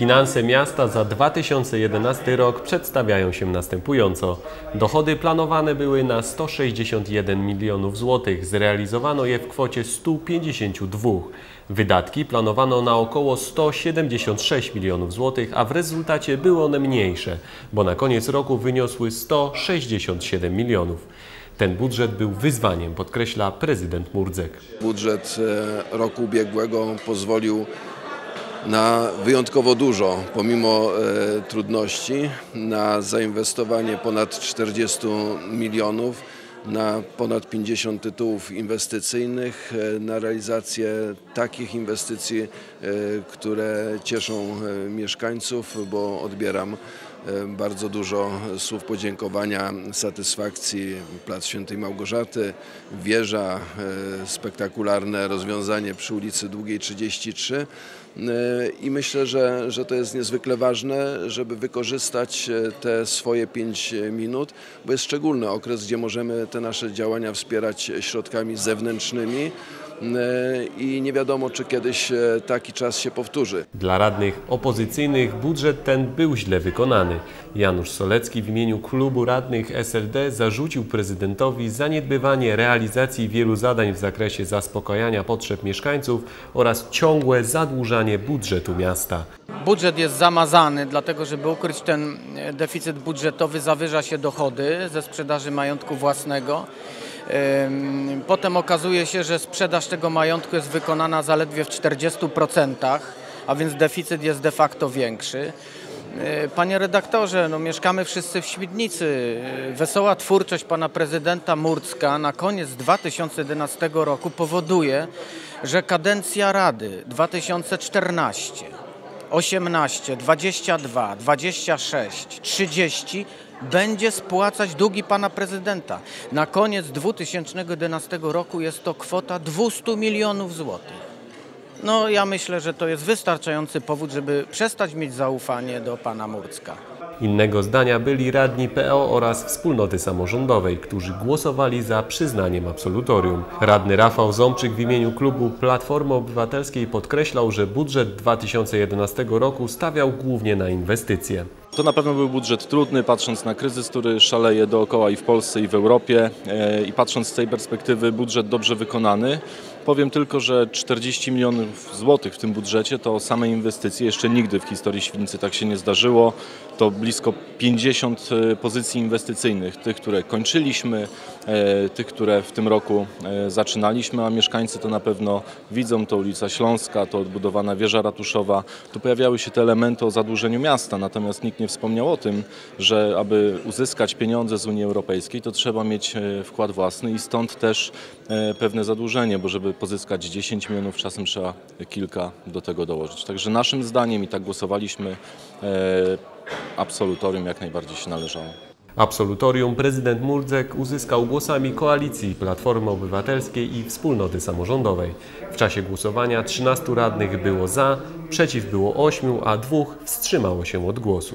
Finanse miasta za 2011 rok przedstawiają się następująco. Dochody planowane były na 161 milionów złotych, zrealizowano je w kwocie 152. Wydatki planowano na około 176 milionów złotych, a w rezultacie były one mniejsze, bo na koniec roku wyniosły 167 milionów. Ten budżet był wyzwaniem, podkreśla prezydent Murdzek. Budżet e, roku ubiegłego pozwolił na wyjątkowo dużo, pomimo e, trudności, na zainwestowanie ponad 40 milionów, na ponad 50 tytułów inwestycyjnych, e, na realizację takich inwestycji, e, które cieszą e, mieszkańców, bo odbieram bardzo dużo słów podziękowania, satysfakcji. Plac Świętej Małgorzaty, wieża, e, spektakularne rozwiązanie przy ulicy Długiej 33. E, I myślę, że, że to jest niezwykle ważne, żeby wykorzystać e, te swoje 5 minut, bo jest szczególny okres, gdzie możemy te nasze działania wspierać środkami zewnętrznymi e, i nie wiadomo, czy kiedyś e, taki czas się powtórzy. Dla radnych opozycyjnych budżet ten był źle wykonany. Janusz Solecki w imieniu klubu radnych SLD zarzucił prezydentowi zaniedbywanie realizacji wielu zadań w zakresie zaspokajania potrzeb mieszkańców oraz ciągłe zadłużanie budżetu miasta. Budżet jest zamazany, dlatego żeby ukryć ten e, deficyt budżetowy zawyża się dochody ze sprzedaży majątku własnego. Potem okazuje się, że sprzedaż tego majątku jest wykonana zaledwie w 40%, a więc deficyt jest de facto większy. Yy, Panie redaktorze, no mieszkamy wszyscy w Świdnicy. Yy, Wesoła twórczość pana prezydenta Murcka na koniec 2011 roku powoduje, że kadencja Rady 2014 18, 22, 26, 30 będzie spłacać długi pana prezydenta. Na koniec 2011 roku jest to kwota 200 milionów złotych. No ja myślę, że to jest wystarczający powód, żeby przestać mieć zaufanie do pana Murcka. Innego zdania byli radni PO oraz wspólnoty samorządowej, którzy głosowali za przyznaniem absolutorium. Radny Rafał Ząbczyk w imieniu klubu Platformy Obywatelskiej podkreślał, że budżet 2011 roku stawiał głównie na inwestycje. To na pewno był budżet trudny, patrząc na kryzys, który szaleje dookoła i w Polsce, i w Europie. E, I patrząc z tej perspektywy, budżet dobrze wykonany. Powiem tylko, że 40 milionów złotych w tym budżecie to same inwestycje. Jeszcze nigdy w historii Świdnicy tak się nie zdarzyło. To blisko 50 e, pozycji inwestycyjnych, tych, które kończyliśmy, e, tych, które w tym roku e, zaczynaliśmy, a mieszkańcy to na pewno widzą. To ulica Śląska, to odbudowana wieża ratuszowa. Tu pojawiały się te elementy o zadłużeniu miasta, natomiast nikt nie wspomniał o tym, że aby uzyskać pieniądze z Unii Europejskiej, to trzeba mieć wkład własny i stąd też pewne zadłużenie, bo żeby pozyskać 10 milionów, czasem trzeba kilka do tego dołożyć. Także naszym zdaniem i tak głosowaliśmy, e, absolutorium jak najbardziej się należało. Absolutorium prezydent Murdzek uzyskał głosami koalicji Platformy Obywatelskiej i Wspólnoty Samorządowej. W czasie głosowania 13 radnych było za, przeciw było 8, a dwóch wstrzymało się od głosu.